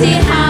ที่หา